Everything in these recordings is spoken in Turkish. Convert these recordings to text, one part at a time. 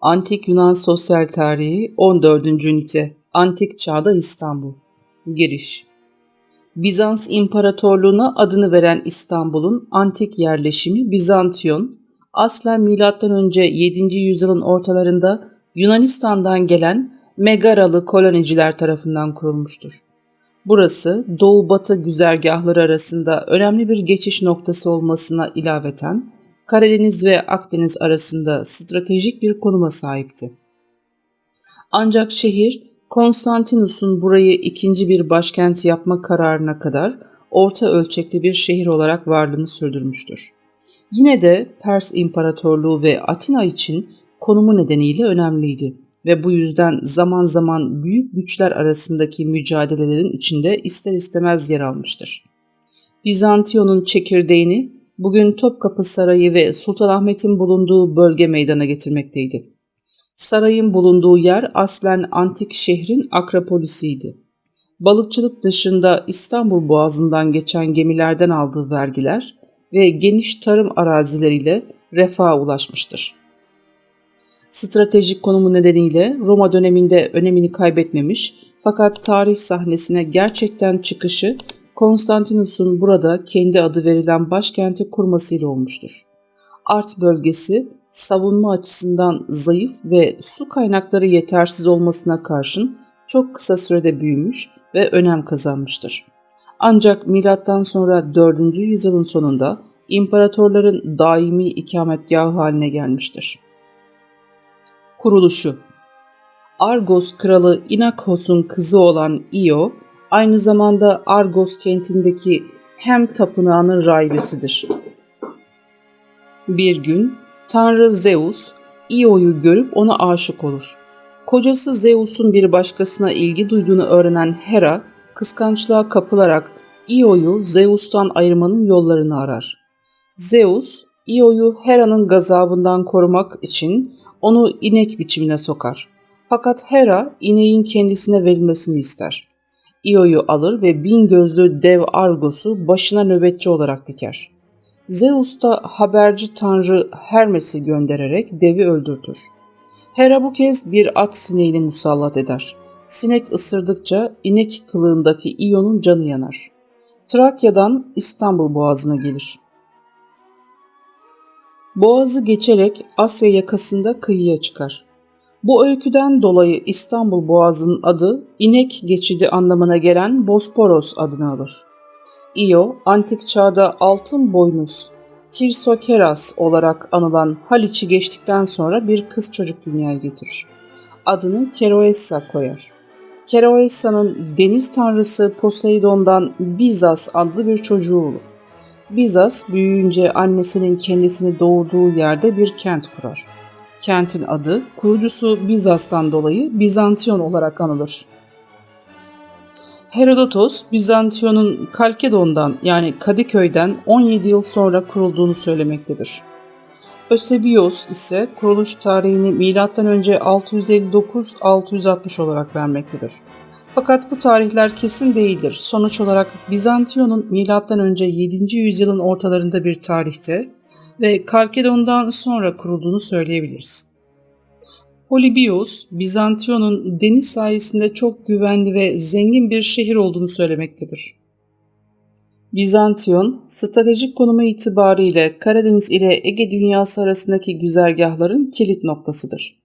Antik Yunan Sosyal Tarihi 14. Ünite Antik Çağda İstanbul Giriş Bizans İmparatorluğu'na adını veren İstanbul'un antik yerleşimi Bizantiyon, aslen M.Ö. 7. yüzyılın ortalarında Yunanistan'dan gelen Megaralı koloniciler tarafından kurulmuştur. Burası doğu-batı güzergahları arasında önemli bir geçiş noktası olmasına ilaveten Karadeniz ve Akdeniz arasında stratejik bir konuma sahipti. Ancak şehir Konstantinus'un burayı ikinci bir başkent yapma kararına kadar orta ölçekli bir şehir olarak varlığını sürdürmüştür. Yine de Pers İmparatorluğu ve Atina için konumu nedeniyle önemliydi ve bu yüzden zaman zaman büyük güçler arasındaki mücadelelerin içinde ister istemez yer almıştır. Bizantiyon'un çekirdeğini bugün Topkapı Sarayı ve Sultanahmet'in bulunduğu bölge meydana getirmekteydi. Sarayın bulunduğu yer aslen antik şehrin Akropolisiydi. Balıkçılık dışında İstanbul Boğazı'ndan geçen gemilerden aldığı vergiler ve geniş tarım arazileriyle refaha ulaşmıştır. Stratejik konumu nedeniyle Roma döneminde önemini kaybetmemiş fakat tarih sahnesine gerçekten çıkışı Konstantinus'un burada kendi adı verilen başkenti kurmasıyla olmuştur. Art bölgesi savunma açısından zayıf ve su kaynakları yetersiz olmasına karşın çok kısa sürede büyümüş ve önem kazanmıştır. Ancak milattan sonra 4. yüzyılın sonunda imparatorların daimi ikametgahı haline gelmiştir. Kuruluşu Argos kralı Inakhos'un kızı olan Io, aynı zamanda Argos kentindeki Hem tapınağının rahibesidir. Bir gün Tanrı Zeus Io'yu görüp ona aşık olur. Kocası Zeus'un bir başkasına ilgi duyduğunu öğrenen Hera, kıskançlığa kapılarak Io'yu Zeus'tan ayırmanın yollarını arar. Zeus, Io'yu Hera'nın gazabından korumak için onu inek biçimine sokar. Fakat Hera ineğin kendisine verilmesini ister. Io'yu alır ve bin gözlü dev Argos'u başına nöbetçi olarak diker. Zeus da haberci tanrı Hermes'i göndererek devi öldürtür. Hera bu kez bir at sineğini musallat eder. Sinek ısırdıkça inek kılığındaki Io'nun canı yanar. Trakya'dan İstanbul boğazına gelir. Boğazı geçerek Asya yakasında kıyıya çıkar. Bu öyküden dolayı İstanbul Boğazı'nın adı inek geçidi anlamına gelen Bosporos adını alır. Io, antik çağda altın boynuz, Kirsokeras olarak anılan Haliç'i geçtikten sonra bir kız çocuk dünyaya getirir. Adını Keroessa koyar. Keroessa'nın deniz tanrısı Poseidon'dan Bizas adlı bir çocuğu olur. Bizas büyüyünce annesinin kendisini doğurduğu yerde bir kent kurar. Kentin adı kurucusu Bizas'tan dolayı Bizantiyon olarak anılır. Herodotos, Bizantiyon'un Kalkedon'dan yani Kadıköy'den 17 yıl sonra kurulduğunu söylemektedir. Ösebios ise kuruluş tarihini M.Ö. 659-660 olarak vermektedir. Fakat bu tarihler kesin değildir. Sonuç olarak Bizantiyon'un M.Ö. 7. yüzyılın ortalarında bir tarihte ve Kalkedon'dan sonra kurulduğunu söyleyebiliriz. Polybios, Bizantiyon'un deniz sayesinde çok güvenli ve zengin bir şehir olduğunu söylemektedir. Bizantiyon, stratejik konumu itibariyle Karadeniz ile Ege dünyası arasındaki güzergahların kilit noktasıdır.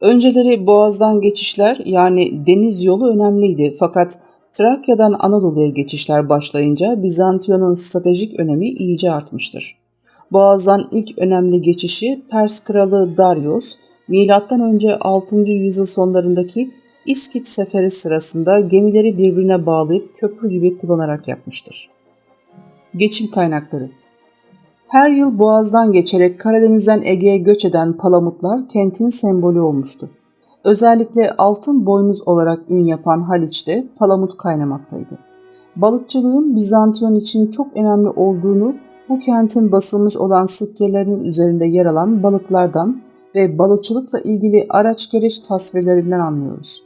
Önceleri Boğaz'dan geçişler yani deniz yolu önemliydi fakat Trakya'dan Anadolu'ya geçişler başlayınca Bizantiyon'un stratejik önemi iyice artmıştır. Boğaz'dan ilk önemli geçişi Pers kralı Darius, M.Ö. 6. yüzyıl sonlarındaki İskit seferi sırasında gemileri birbirine bağlayıp köprü gibi kullanarak yapmıştır. Geçim kaynakları Her yıl Boğaz'dan geçerek Karadeniz'den Ege'ye göç eden palamutlar kentin sembolü olmuştu. Özellikle altın boynuz olarak ün yapan Haliç'te palamut kaynamaktaydı. Balıkçılığın Bizantiyon için çok önemli olduğunu bu kentin basılmış olan sikkelerinin üzerinde yer alan balıklardan ve balıkçılıkla ilgili araç gereç tasvirlerinden anlıyoruz.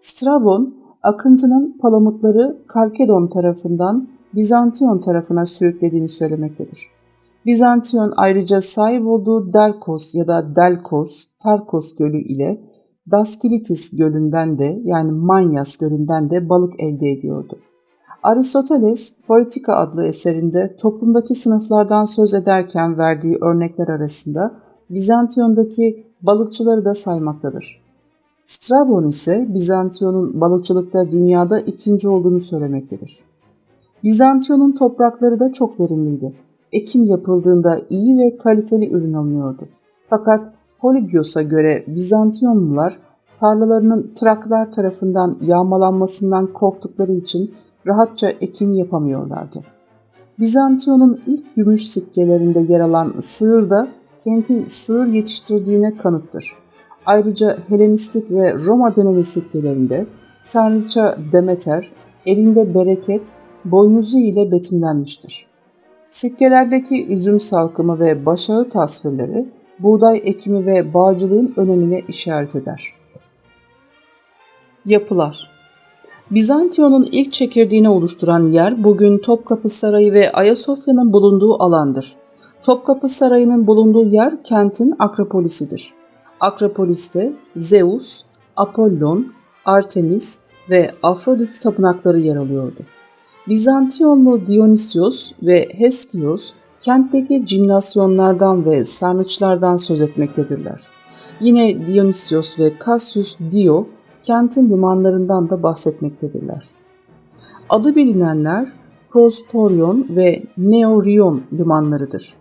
Strabon, akıntının Palamutları Kalkedon tarafından Bizantiyon tarafına sürüklediğini söylemektedir. Bizantiyon ayrıca sahip olduğu Derkos ya da Delkos, Tarkos Gölü ile Daskilitis Gölü'nden de yani Manyas Gölü'nden de balık elde ediyordu. Aristoteles, Politika adlı eserinde toplumdaki sınıflardan söz ederken verdiği örnekler arasında Bizantiyon'daki balıkçıları da saymaktadır. Strabon ise Bizantiyon'un balıkçılıkta dünyada ikinci olduğunu söylemektedir. Bizantiyon'un toprakları da çok verimliydi. Ekim yapıldığında iyi ve kaliteli ürün alınıyordu. Fakat Polybios'a göre Bizantiyonlular tarlalarının Traklar tarafından yağmalanmasından korktukları için rahatça ekim yapamıyorlardı. Bizantiyon'un ilk gümüş sikkelerinde yer alan sığır da kentin sığır yetiştirdiğine kanıttır. Ayrıca Helenistik ve Roma dönemi sikkelerinde tanrıça Demeter elinde bereket, boynuzu ile betimlenmiştir. Sikkelerdeki üzüm salkımı ve başağı tasvirleri buğday ekimi ve bağcılığın önemine işaret eder. Yapılar Bizantiyon'un ilk çekirdeğini oluşturan yer bugün Topkapı Sarayı ve Ayasofya'nın bulunduğu alandır. Topkapı Sarayı'nın bulunduğu yer kentin Akropolisidir. Akropolis'te Zeus, Apollon, Artemis ve Afrodit tapınakları yer alıyordu. Bizantiyonlu Dionysios ve Heskios kentteki cimnasyonlardan ve sarnıçlardan söz etmektedirler. Yine Dionysios ve Cassius Dio kentin limanlarından da bahsetmektedirler. Adı bilinenler Prosporion ve Neorion limanlarıdır.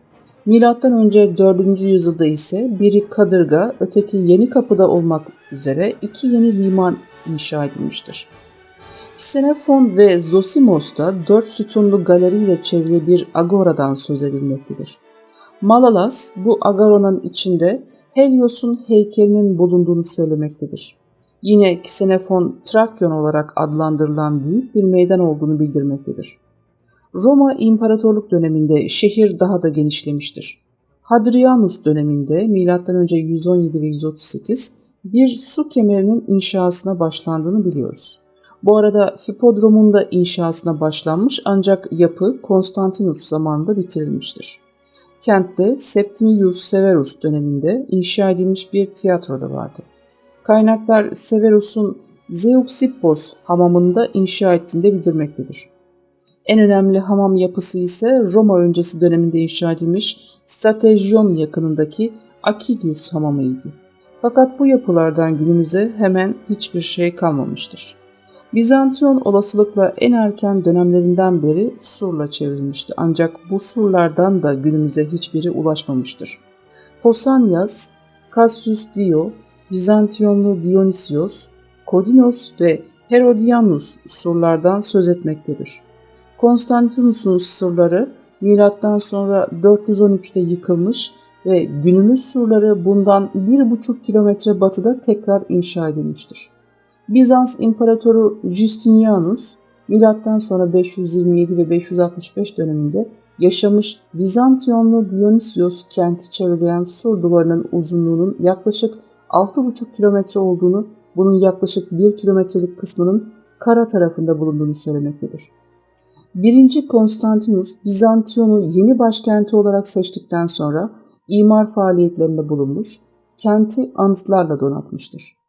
Milattan önce 4. yüzyılda ise biri Kadırga, öteki Yeni Kapı'da olmak üzere iki yeni liman inşa edilmiştir. Xenofon ve Zosimos'ta dört sütunlu galeriyle çevrili bir agoradan söz edilmektedir. Malalas bu agoranın içinde Helios'un heykelinin bulunduğunu söylemektedir. Yine Xenofon Trakyon olarak adlandırılan büyük bir meydan olduğunu bildirmektedir. Roma İmparatorluk döneminde şehir daha da genişlemiştir. Hadrianus döneminde M.Ö. 117 ve 138 bir su kemerinin inşasına başlandığını biliyoruz. Bu arada hipodromun da inşasına başlanmış ancak yapı Konstantinus zamanında bitirilmiştir. Kentte Septimius Severus döneminde inşa edilmiş bir tiyatro da vardı. Kaynaklar Severus'un Zeuxippos hamamında inşa ettiğinde bildirmektedir. En önemli hamam yapısı ise Roma öncesi döneminde inşa edilmiş Strategion yakınındaki Akilius hamamıydı. Fakat bu yapılardan günümüze hemen hiçbir şey kalmamıştır. Bizantiyon olasılıkla en erken dönemlerinden beri surla çevrilmişti ancak bu surlardan da günümüze hiçbiri ulaşmamıştır. Posanyas, Cassius Dio, Bizantiyonlu Dionysios, Kodinos ve Herodianus surlardan söz etmektedir. Konstantinus'un sırları milattan sonra 413'te yıkılmış ve günümüz surları bundan 1,5 kilometre batıda tekrar inşa edilmiştir. Bizans İmparatoru Justinianus milattan sonra 527 ve 565 döneminde yaşamış Bizantiyonlu Dionysios kenti çevreleyen sur duvarının uzunluğunun yaklaşık 6,5 kilometre olduğunu, bunun yaklaşık 1 kilometrelik kısmının kara tarafında bulunduğunu söylemektedir. 1. Konstantinus Bizantiyon'u yeni başkenti olarak seçtikten sonra imar faaliyetlerinde bulunmuş, kenti anıtlarla donatmıştır.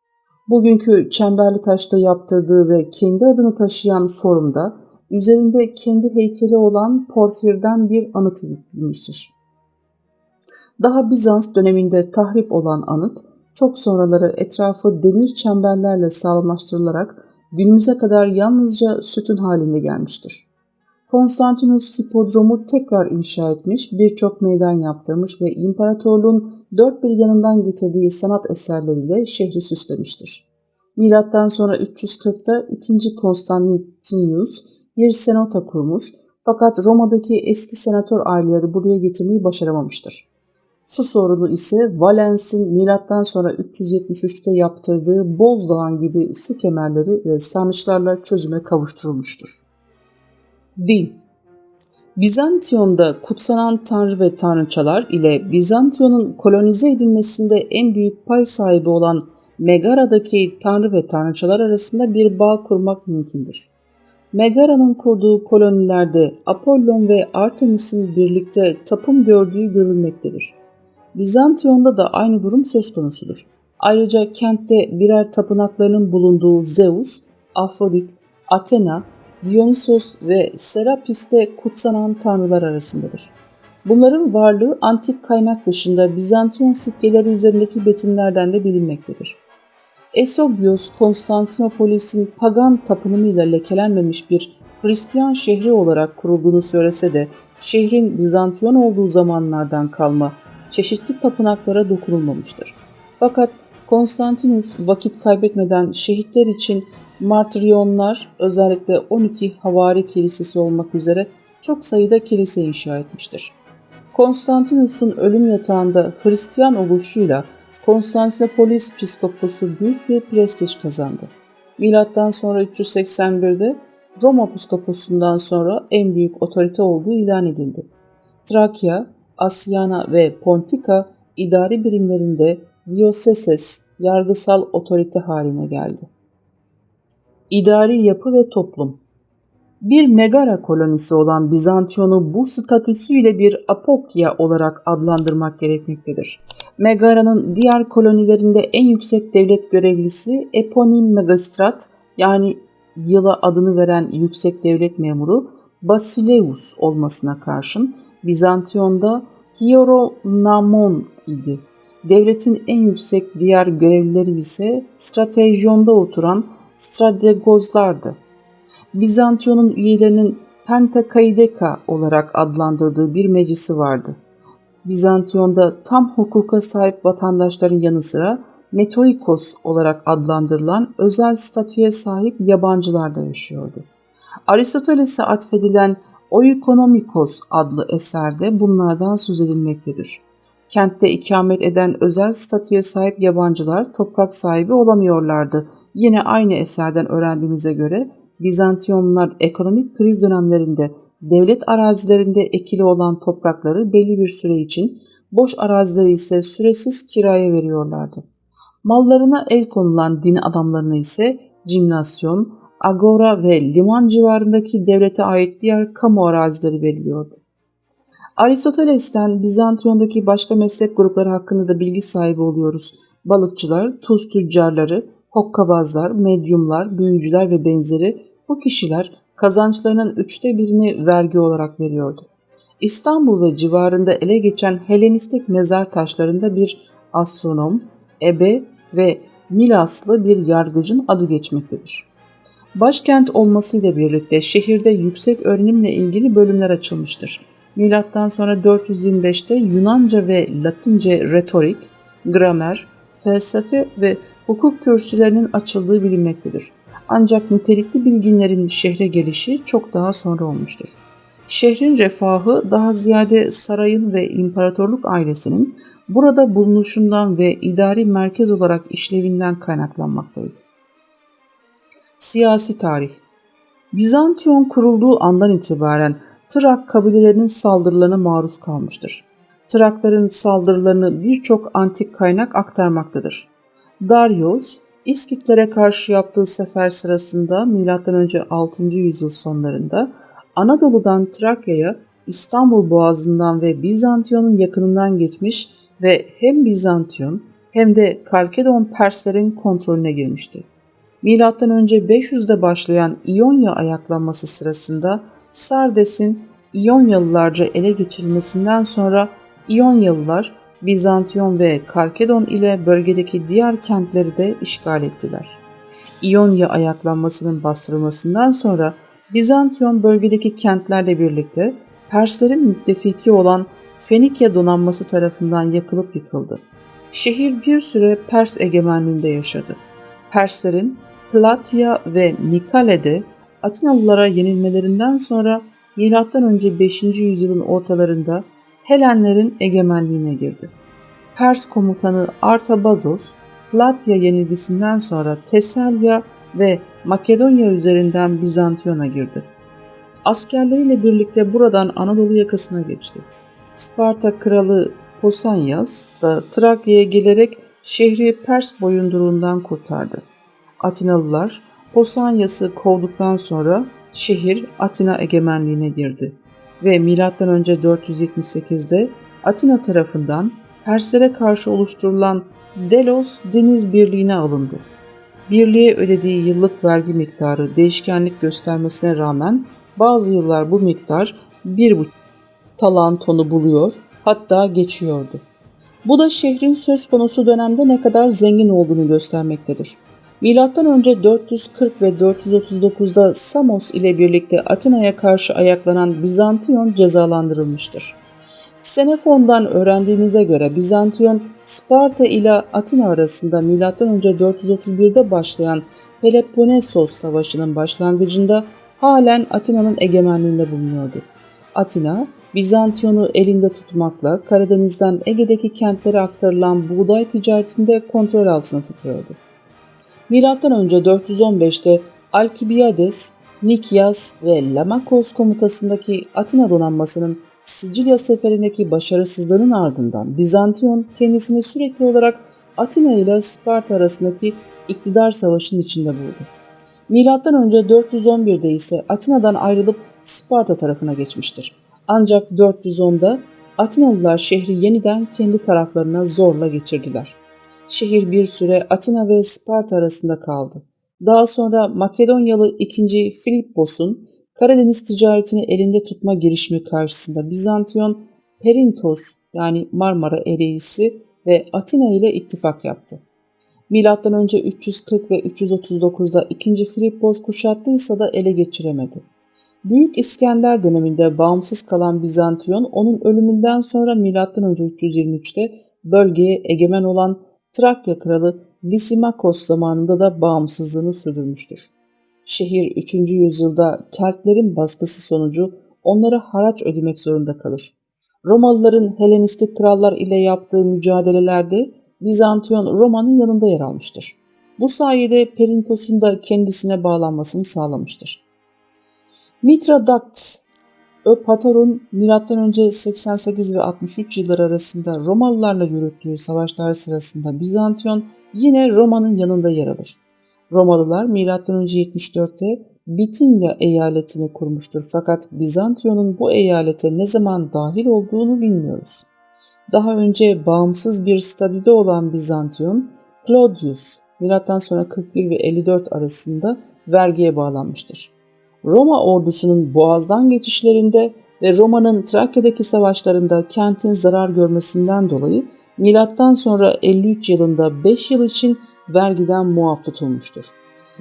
Bugünkü Çemberli Taş'ta yaptırdığı ve kendi adını taşıyan forumda üzerinde kendi heykeli olan Porfir'den bir anıt edilmiştir. Daha Bizans döneminde tahrip olan anıt, çok sonraları etrafı demir çemberlerle sağlamlaştırılarak günümüze kadar yalnızca sütun halinde gelmiştir. Konstantinus Hipodrom'u tekrar inşa etmiş, birçok meydan yaptırmış ve imparatorluğun dört bir yanından getirdiği sanat eserleriyle şehri süslemiştir. Milattan sonra 340'ta 2. Konstantinus bir senata kurmuş fakat Roma'daki eski senatör aileleri buraya getirmeyi başaramamıştır. Su sorunu ise Valens'in milattan sonra 373'te yaptırdığı Bozdağ'ın gibi su kemerleri ve sarnıçlarla çözüme kavuşturulmuştur. Din Bizantiyon'da kutsanan tanrı ve tanrıçalar ile Bizantiyon'un kolonize edilmesinde en büyük pay sahibi olan Megara'daki tanrı ve tanrıçalar arasında bir bağ kurmak mümkündür. Megara'nın kurduğu kolonilerde Apollon ve Artemis'in birlikte tapım gördüğü görülmektedir. Bizantiyon'da da aynı durum söz konusudur. Ayrıca kentte birer tapınaklarının bulunduğu Zeus, Afrodit, Athena, Dionysos ve Serapis de kutsanan tanrılar arasındadır. Bunların varlığı antik kaynak dışında Bizantiyon sikkeleri üzerindeki betimlerden de bilinmektedir. Esobios, Konstantinopolis'in pagan tapınımıyla lekelenmemiş bir Hristiyan şehri olarak kurulduğunu söylese de şehrin Bizantiyon olduğu zamanlardan kalma çeşitli tapınaklara dokunulmamıştır. Fakat Konstantinus vakit kaybetmeden şehitler için martiryonlar özellikle 12 Havari Kilisesi olmak üzere çok sayıda kilise inşa etmiştir. Konstantinus'un ölüm yatağında Hristiyan oluşuyla Konstantinopolis piskoposu büyük bir prestij kazandı. Milattan sonra 381'de Roma piskoposundan sonra en büyük otorite olduğu ilan edildi. Trakya, Asyana ve Pontika idari birimlerinde dioseses yargısal otorite haline geldi. İdari yapı ve toplum bir megara kolonisi olan Bizantiyon'u bu statüsüyle bir apokya olarak adlandırmak gerekmektedir. Megara'nın diğer kolonilerinde en yüksek devlet görevlisi eponim magistrat yani yıla adını veren yüksek devlet memuru Basileus olmasına karşın Bizantiyon'da Hieronamon idi. Devletin en yüksek diğer görevlileri ise stratejonda oturan strategozlardı. Bizantiyon'un üyelerinin Pentakaideka olarak adlandırdığı bir meclisi vardı. Bizantiyon'da tam hukuka sahip vatandaşların yanı sıra Metoikos olarak adlandırılan özel statüye sahip yabancılar da yaşıyordu. Aristoteles'e atfedilen Oikonomikos adlı eserde bunlardan söz edilmektedir. Kentte ikamet eden özel statüye sahip yabancılar toprak sahibi olamıyorlardı. Yine aynı eserden öğrendiğimize göre Bizantiyonlar ekonomik kriz dönemlerinde devlet arazilerinde ekili olan toprakları belli bir süre için, boş arazileri ise süresiz kiraya veriyorlardı. Mallarına el konulan din adamlarına ise cimnasyon, agora ve liman civarındaki devlete ait diğer kamu arazileri veriliyordu. Aristoteles'ten Bizantiyon'daki başka meslek grupları hakkında da bilgi sahibi oluyoruz. Balıkçılar, tuz tüccarları, hokkabazlar, medyumlar, büyücüler ve benzeri bu kişiler kazançlarının üçte birini vergi olarak veriyordu. İstanbul ve civarında ele geçen Helenistik mezar taşlarında bir astronom, ebe ve Milaslı bir yargıcın adı geçmektedir. Başkent olmasıyla birlikte şehirde yüksek öğrenimle ilgili bölümler açılmıştır. Milattan sonra 425'te Yunanca ve Latince retorik, gramer, felsefe ve hukuk kürsülerinin açıldığı bilinmektedir. Ancak nitelikli bilginlerin şehre gelişi çok daha sonra olmuştur. Şehrin refahı daha ziyade sarayın ve imparatorluk ailesinin burada bulunuşundan ve idari merkez olarak işlevinden kaynaklanmaktaydı. Siyasi tarih Bizantiyon kurulduğu andan itibaren Trak kabilelerinin saldırılarına maruz kalmıştır. Trakların saldırılarını birçok antik kaynak aktarmaktadır. Darius, İskitlere karşı yaptığı sefer sırasında M.Ö. 6. yüzyıl sonlarında Anadolu'dan Trakya'ya İstanbul Boğazı'ndan ve Bizantiyon'un yakınından geçmiş ve hem Bizantiyon hem de Kalkedon Perslerin kontrolüne girmişti. M.Ö. 500'de başlayan İonya ayaklanması sırasında Sardes'in İonyalılarca ele geçirilmesinden sonra İonyalılar Bizantiyon ve Kalkedon ile bölgedeki diğer kentleri de işgal ettiler. İonya ayaklanmasının bastırılmasından sonra Bizantiyon bölgedeki kentlerle birlikte Perslerin müttefiki olan Fenikya donanması tarafından yakılıp yıkıldı. Şehir bir süre Pers egemenliğinde yaşadı. Perslerin Platya ve Nikale'de Atinalılara yenilmelerinden sonra M.Ö. 5. yüzyılın ortalarında Helenlerin egemenliğine girdi. Pers komutanı Artabazos, Platya yenilgisinden sonra Tesalya ve Makedonya üzerinden Bizantiyon'a girdi. Askerleriyle birlikte buradan Anadolu yakasına geçti. Sparta kralı Posanyas da Trakya'ya gelerek şehri Pers boyunduruğundan kurtardı. Atinalılar Posanyas'ı kovduktan sonra şehir Atina egemenliğine girdi ve M.Ö. 478'de Atina tarafından Perslere karşı oluşturulan Delos Deniz Birliği'ne alındı. Birliğe ödediği yıllık vergi miktarı değişkenlik göstermesine rağmen bazı yıllar bu miktar 1,5 talan tonu buluyor hatta geçiyordu. Bu da şehrin söz konusu dönemde ne kadar zengin olduğunu göstermektedir. Önce 440 ve 439'da Samos ile birlikte Atina'ya karşı ayaklanan Bizantiyon cezalandırılmıştır. Xenofon'dan öğrendiğimize göre Bizantiyon, Sparta ile Atina arasında M.Ö. 431'de başlayan Peloponnesos Savaşı'nın başlangıcında halen Atina'nın egemenliğinde bulunuyordu. Atina, Bizantiyon'u elinde tutmakla Karadeniz'den Ege'deki kentlere aktarılan buğday ticaretinde kontrol altına tutuyordu. Önce 415'te Alkibiades, Nikyas ve Lamakos komutasındaki Atina donanmasının Sicilya seferindeki başarısızlığının ardından Bizantiyon kendisini sürekli olarak Atina ile Sparta arasındaki iktidar savaşının içinde buldu. Milattan önce 411'de ise Atina'dan ayrılıp Sparta tarafına geçmiştir. Ancak 410'da Atinalılar şehri yeniden kendi taraflarına zorla geçirdiler. Şehir bir süre Atina ve Sparta arasında kaldı. Daha sonra Makedonyalı 2. Filippos'un Karadeniz ticaretini elinde tutma girişimi karşısında Bizantiyon, Perintos yani Marmara Ereğlisi ve Atina ile ittifak yaptı. Milattan önce 340 ve 339'da 2. Filippos kuşattıysa da ele geçiremedi. Büyük İskender döneminde bağımsız kalan Bizantiyon onun ölümünden sonra milattan önce 323'te bölgeye egemen olan Trakya kralı Lysimakos zamanında da bağımsızlığını sürdürmüştür. Şehir 3. yüzyılda Keltlerin baskısı sonucu onlara haraç ödemek zorunda kalır. Romalıların Helenistik krallar ile yaptığı mücadelelerde Bizantiyon Roma'nın yanında yer almıştır. Bu sayede Perintos'un da kendisine bağlanmasını sağlamıştır. Mithridates Öpator'un M.Ö. 88 ve 63 yılları arasında Romalılarla yürüttüğü savaşlar sırasında Bizantiyon yine Roma'nın yanında yer alır. Romalılar M.Ö. 74'te Bitinya eyaletini kurmuştur fakat Bizantiyon'un bu eyalete ne zaman dahil olduğunu bilmiyoruz. Daha önce bağımsız bir stadide olan Bizantiyon, Claudius, sonra 41 ve 54 arasında vergiye bağlanmıştır. Roma ordusunun boğazdan geçişlerinde ve Roma'nın Trakya'daki savaşlarında kentin zarar görmesinden dolayı milattan sonra 53 yılında 5 yıl için vergiden muaf tutulmuştur.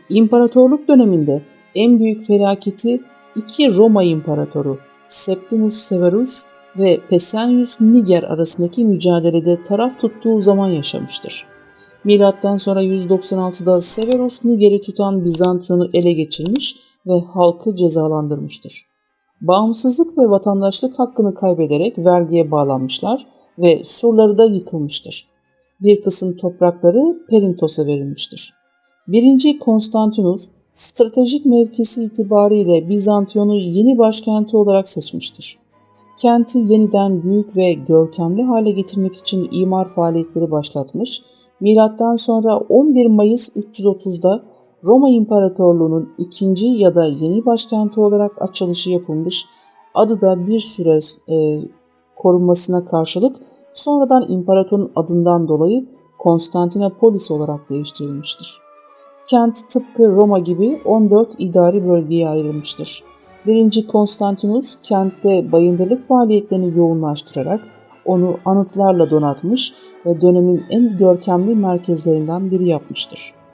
İmparatorluk döneminde en büyük felaketi iki Roma imparatoru Septimus Severus ve Pesenius Niger arasındaki mücadelede taraf tuttuğu zaman yaşamıştır. Milattan sonra 196'da Severus Niger'i tutan Bizantiyon'u ele geçirmiş ve halkı cezalandırmıştır. Bağımsızlık ve vatandaşlık hakkını kaybederek vergiye bağlanmışlar ve surları da yıkılmıştır. Bir kısım toprakları Perintos'a verilmiştir. 1. Konstantinus stratejik mevkisi itibariyle Bizantiyon'u yeni başkenti olarak seçmiştir. Kenti yeniden büyük ve görkemli hale getirmek için imar faaliyetleri başlatmış, milattan sonra 11 Mayıs 330'da Roma İmparatorluğu'nun ikinci ya da yeni başkenti olarak açılışı yapılmış, adı da bir süre e, korunmasına karşılık sonradan imparatorun adından dolayı Konstantinopolis olarak değiştirilmiştir. Kent tıpkı Roma gibi 14 idari bölgeye ayrılmıştır. 1. Konstantinus kentte bayındırlık faaliyetlerini yoğunlaştırarak onu anıtlarla donatmış ve dönemin en görkemli merkezlerinden biri yapmıştır.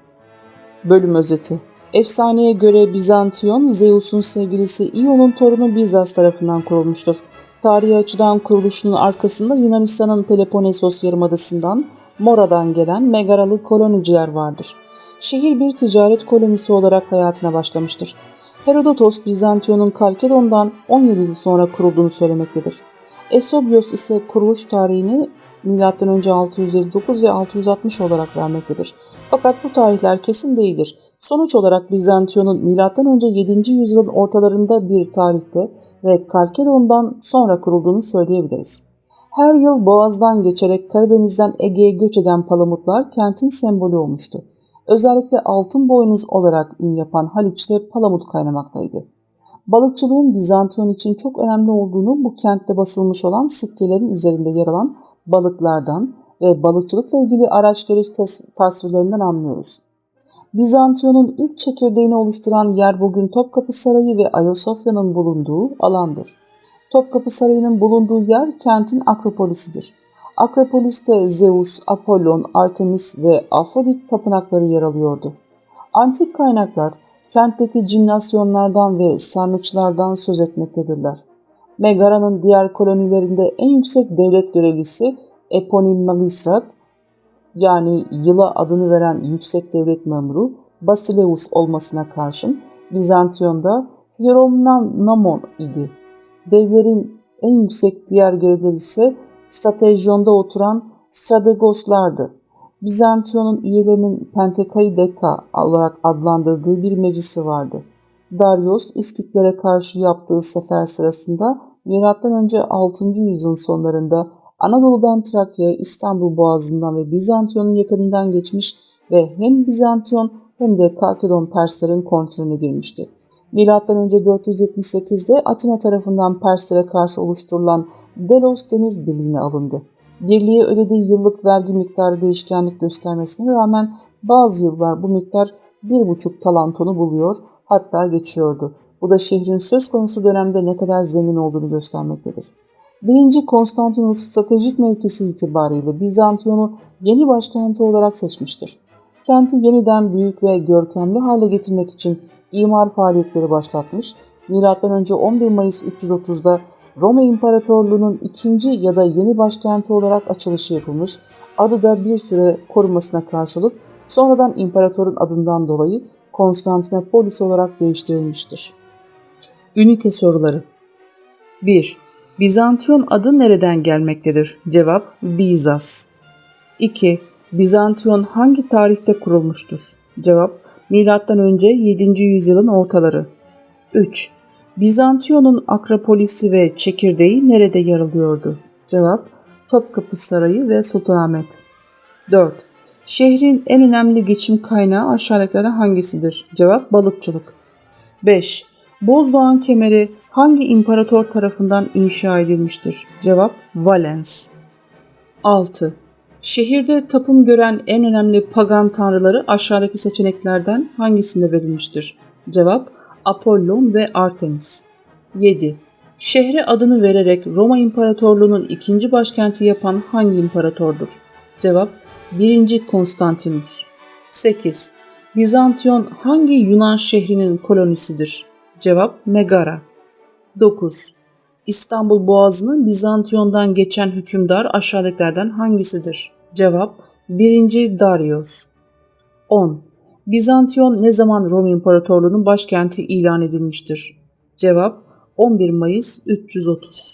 Bölüm özeti Efsaneye göre Bizantiyon, Zeus'un sevgilisi Ion'un torunu Bizas tarafından kurulmuştur. Tarihi açıdan kuruluşunun arkasında Yunanistan'ın Peloponnesos yarımadasından Mora'dan gelen Megaralı koloniciler vardır. Şehir bir ticaret kolonisi olarak hayatına başlamıştır. Herodotos, Bizantiyon'un Kalkedon'dan 17 yıl sonra kurulduğunu söylemektedir. Esobios ise kuruluş tarihini M.Ö. 659 ve 660 olarak vermektedir. Fakat bu tarihler kesin değildir. Sonuç olarak Bizantiyon'un M.Ö. 7. yüzyılın ortalarında bir tarihte ve Kalkedon'dan sonra kurulduğunu söyleyebiliriz. Her yıl Boğaz'dan geçerek Karadeniz'den Ege'ye göç eden palamutlar kentin sembolü olmuştu. Özellikle altın boynuz olarak ün yapan Haliç'te palamut kaynamaktaydı. Balıkçılığın Bizantiyon için çok önemli olduğunu bu kentte basılmış olan sikkelerin üzerinde yer alan balıklardan ve balıkçılıkla ilgili araç gereç tas- tasvirlerinden anlıyoruz. Bizansiyon'un ilk çekirdeğini oluşturan yer bugün Topkapı Sarayı ve Ayasofya'nın bulunduğu alandır. Topkapı Sarayı'nın bulunduğu yer kentin Akropolisidir. Akropolis'te Zeus, Apollon, Artemis ve Afrodit tapınakları yer alıyordu. Antik kaynaklar kentteki cimnasyonlardan ve sarnıçlardan söz etmektedirler. Megara'nın diğer kolonilerinde en yüksek devlet görevlisi Eponim Magistrat yani yıla adını veren yüksek devlet memuru Basileus olmasına karşın Bizantiyon'da Hieromnamon idi. Devlerin en yüksek diğer görevleri ise Stratejon'da oturan Strategoslardı. Bizantiyon'un üyelerinin Pentekai Deka olarak adlandırdığı bir meclisi vardı. Darius İskitlere karşı yaptığı sefer sırasında M.Ö. 6. yüzyılın sonlarında Anadolu'dan Trakya'ya, İstanbul Boğazı'ndan ve Bizantiyon'un yakınından geçmiş ve hem Bizantiyon hem de Kalkedon Perslerin kontrolüne girmişti. M.Ö. 478'de Atina tarafından Perslere karşı oluşturulan Delos Deniz Birliği'ne alındı. Birliğe ödediği yıllık vergi miktarı değişkenlik göstermesine rağmen bazı yıllar bu miktar 1,5 talantonu buluyor hatta geçiyordu. Bu da şehrin söz konusu dönemde ne kadar zengin olduğunu göstermektedir. 1. Konstantinus stratejik mevkisi itibariyle Bizantiyon'u yeni başkenti olarak seçmiştir. Kenti yeniden büyük ve görkemli hale getirmek için imar faaliyetleri başlatmış, M.Ö. 11 Mayıs 330'da Roma İmparatorluğu'nun ikinci ya da yeni başkenti olarak açılışı yapılmış, adı da bir süre korunmasına karşılık sonradan imparatorun adından dolayı Konstantinopolis olarak değiştirilmiştir. Ünite soruları 1. Bizantiyon adı nereden gelmektedir? Cevap Bizas. 2. Bizantiyon hangi tarihte kurulmuştur? Cevap Milattan önce 7. yüzyılın ortaları. 3. Bizantiyon'un Akropolisi ve çekirdeği nerede yer alıyordu? Cevap Topkapı Sarayı ve Sultanahmet. 4. Şehrin en önemli geçim kaynağı aşağıdakilerden hangisidir? Cevap balıkçılık. 5. Bozdoğan kemeri hangi imparator tarafından inşa edilmiştir? Cevap Valens. 6. Şehirde tapım gören en önemli pagan tanrıları aşağıdaki seçeneklerden hangisinde verilmiştir? Cevap Apollon ve Artemis. 7. Şehre adını vererek Roma İmparatorluğu'nun ikinci başkenti yapan hangi imparatordur? Cevap 1. Konstantinus. 8. Bizantiyon hangi Yunan şehrinin kolonisidir? Cevap Megara. 9. İstanbul Boğazı'nın Bizantiyon'dan geçen hükümdar aşağıdakilerden hangisidir? Cevap 1. Darius. 10. Bizantiyon ne zaman Roma İmparatorluğu'nun başkenti ilan edilmiştir? Cevap 11 Mayıs 330.